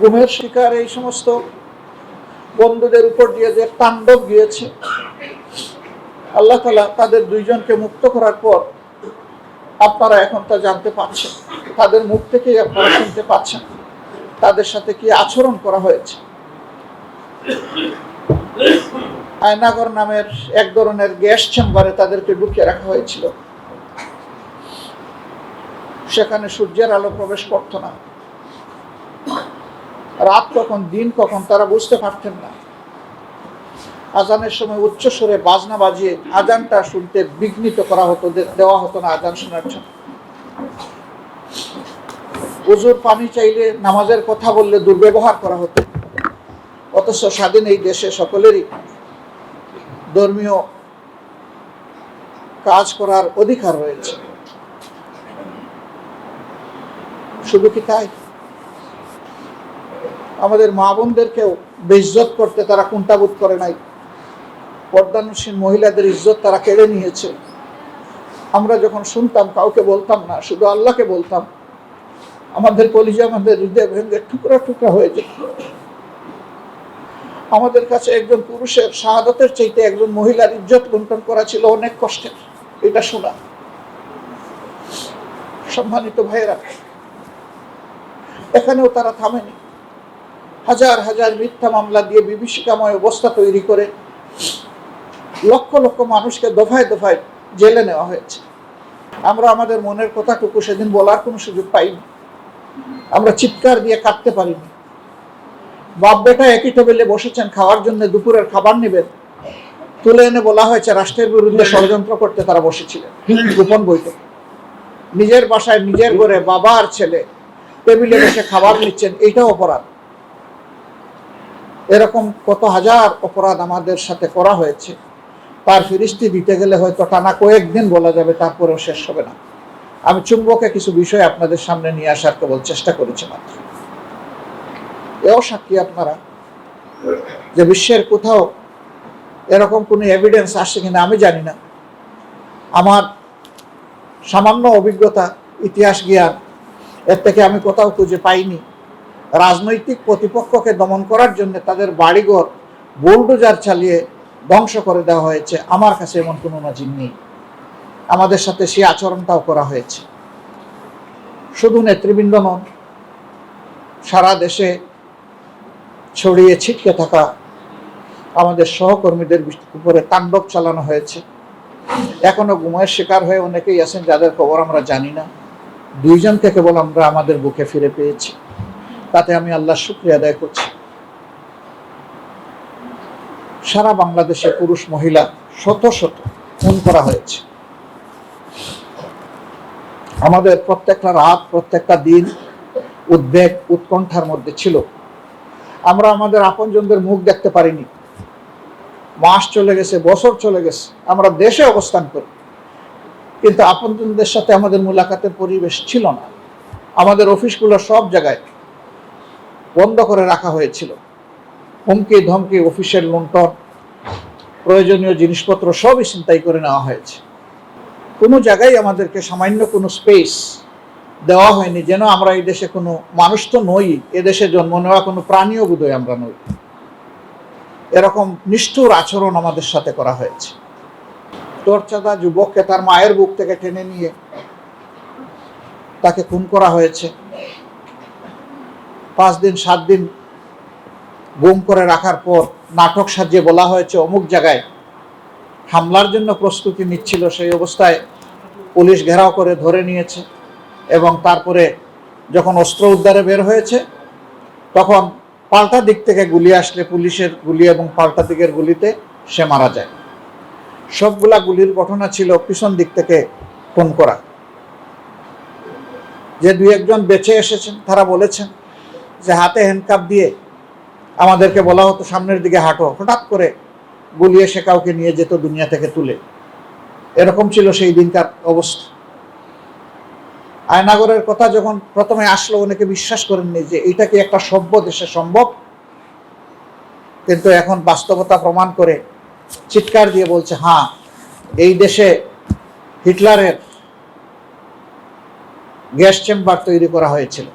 গুমের শিকার এই সমস্ত বন্ধুদের উপর দিয়ে যে তাণ্ডব গিয়েছে, আল্লাহ তালা তাদের দুইজনকে মুক্ত করার পর আপনারা এখন তা জানতে পারছেন। তাদের মুখ থেকেই আপনারা শুনতে পাচ্ছেন তাদের সাথে কি আচরণ করা হয়েছে। আয়নাগর নামের এক ধরনের গ্যাস চেম্বারে তাদেরকে ঢুকিয়ে রাখা হয়েছিল। সেখানে সূর্যের আলো প্রবেশ করত না। রাত কখন, দিন কখন, তারা বুঝতে পারতেন না। আজানের সময় উচ্চ সুরে বাজনা বাজিয়ে আজানটা শুনতে বিঘ্নিত করা হতো দেওয়া হতো না আজান শোনার জন্য। উজুর পানি চাইলে নামাজের কথা বললে দুর্ব্যবহার করা হতো। অথচ স্বাধীন এই দেশে সকলেরই ধর্মীয় কাজ করার অধিকার রয়েছে। শুধু কি তাই? আমাদের মা বোনদেরকেও বেইজ্জত করতে তারা কুণ্ঠাবোধ করে নাই। পর্দানুসীন মহিলাদের ইজ্জত তারা কেড়ে নিয়েছে। আমরা যখন শুনতাম, কাউকে বলতাম না, শুধু আল্লাহকে বলতাম, আমাদের কলিজা, আমাদের হৃদয় ভেঙে টুকরা টুকরা হয়ে যেত। আমাদের কাছে একজন পুরুষের শাহাদতের চাইতে একজন মহিলার ইজ্জত লুণ্ঠন করা ছিল অনেক কষ্টের। এটা শোনা। সম্মানিত ভাইয়েরা, এখানেও তারা থামেনি। হাজার হাজার মিথ্যা মামলা দিয়ে বিভীষিকাময় অবস্থা তৈরি করে লক্ষ লক্ষ মানুষকে দফায় দফায় জেলে নেওয়া হয়েছে। আমরা আমাদের মনের কথাটুকু সেদিন বলার কোনো সুযোগ পাইনি। আমরা চিৎকার দিয়ে কাটতে পারিনি। বাপ বেটা একই টেবিলে বসেছেন, খাওয়ার জন্য দুপুরের খাবার নেবেন। তুলে এনে বলা হয়েছে, রাষ্ট্রের বিরুদ্ধে ষড়যন্ত্র করতে তারা বসেছিলেন গোপন বৈঠক। নিজের বাসায় নিজের ঘরে বাবা আর ছেলে টেবিলে বসে খাবার নিচ্ছেন এইটাও অপরাধ। এরকম কত হাজার অপরাধ আমাদের সাথে করা হয়েছে। তার ফিরিস্তি দিতে গেলে হয়তো টানা কয়েকদিন বলা যাবে, তারপরেও শেষ হবে না। আমি চুম্বকে কিছু বিষয় আপনাদের সামনে নিয়ে আসার কেবল চেষ্টা করেছি মাত্র। এও সাক্ষী আপনারা যে বিশ্বের কোথাও এরকম কোনো এভিডেন্স আসছে কিনা আমি জানি না। আমার সামান্য অভিজ্ঞতা, ইতিহাস, জ্ঞান, এর থেকে আমি কোথাও খুঁজে পাইনি। রাজনৈতিক প্রতিপক্ষকে দমন করার জন্য তাদের বাড়িঘর, বুলডোজার চালিয়ে ধ্বংস করে দেওয়া হয়েছে। আমার কাছে এমন কোনো নজির নেই। আমাদের সাথে সেই আচরণটাও করা হয়েছে। শুধু নেতৃবৃন্দ নন, সারা দেশে ছড়িয়ে ছিটকে থাকা আমাদের সহকর্মীদের উপরে তাণ্ডব চালানো হয়েছে। এখনও ঘুমের শিকার হয়ে অনেকেই আছেন, যাদের খবর আমরা জানি না। দুইজনকে কেবল আমরা আমাদের বুকে ফিরে পেয়েছি। তাতে আমি আল্লাহ শুক্রিয়া আদায় করছি। সারা বাংলাদেশে পুরুষ, মহিলা শত শত খুন করা হয়েছে। আমাদের প্রত্যেকটা রাত, প্রত্যেকটা দিন উদ্বেগ, উৎকণ্ঠার মধ্যে ছিল। আমরা আমাদের আপনজনদের মুখ দেখতে পারিনি। মাস চলে গেছে, বছর চলে গেছে, আমরা দেশে অবস্থান করি। কিন্তু আপনজনদের সাথে আমাদের মুলাকাতের পরিবেশ ছিল না। আমাদের অফিসগুলো সব জায়গায় বন্ধ করে রাখা হয়েছিল। হুমকি, ধমকি, অফিসের লুণ্ঠন, প্রয়োজনীয় জিনিসপত্র সবই চিন্তাই করে নেওয়া হয়েছে। কোনো জায়গায় আমাদেরকে সামান্য কোনো স্পেস দেওয়া হয়নি, যেন আমরা এই দেশে কোনো মানুষ তো নই এদেশে জন্ম নেওয়া কোনো প্রাণীও বোধহয় আমরা নই। এরকম নিষ্ঠুর আচরণ আমাদের সাথে করা হয়েছে। চর্চাদা যুবককে তার মায়ের বুক থেকে টেনে নিয়ে তাকে খুন করা হয়েছে। পাঁচ দিন, সাত দিন গুম করে রাখার পর নাটক সাজিয়ে বলা হয়েছে, অমুক জায়গায় হামলার জন্য প্রস্তুতি নিচ্ছিল, সেই অবস্থায় পুলিশ ঘেরাও করে ধরে নিয়েছে এবং তারপরে যখন অস্ত্র উদ্ধারে বের হয়েছে, তখন পাল্টা দিক থেকে গুলি আসলে পুলিশের গুলি এবং পাল্টা দিকের গুলিতে সে মারা যায়। সবগুলা গুলির ঘটনা ছিল পিছন দিক থেকে খুন করা। যে দুই একজন বেঁচে এসেছেন, তারা বলেছেন যে হাতে হ্যান্ডকাপ দিয়ে আমাদেরকে বলা হতো, সামনের দিকে হাঁটো। হঠাৎ করে গুলিয়ে সে কাউকে নিয়ে যেত দুনিয়া থেকে তুলে। এরকম ছিল সেই দিনকার অবস্থা। আয়নাগরের কথা যখন প্রথমে আসলো, অনেকে বিশ্বাস করেননি যে এটা কি একটা সভ্য দেশে সম্ভব? কিন্তু এখন বাস্তবতা প্রমাণ করে চিৎকার দিয়ে বলছে হ্যাঁ এই দেশে হিটলারের গ্যাস চেম্বার তৈরি করা হয়েছিল।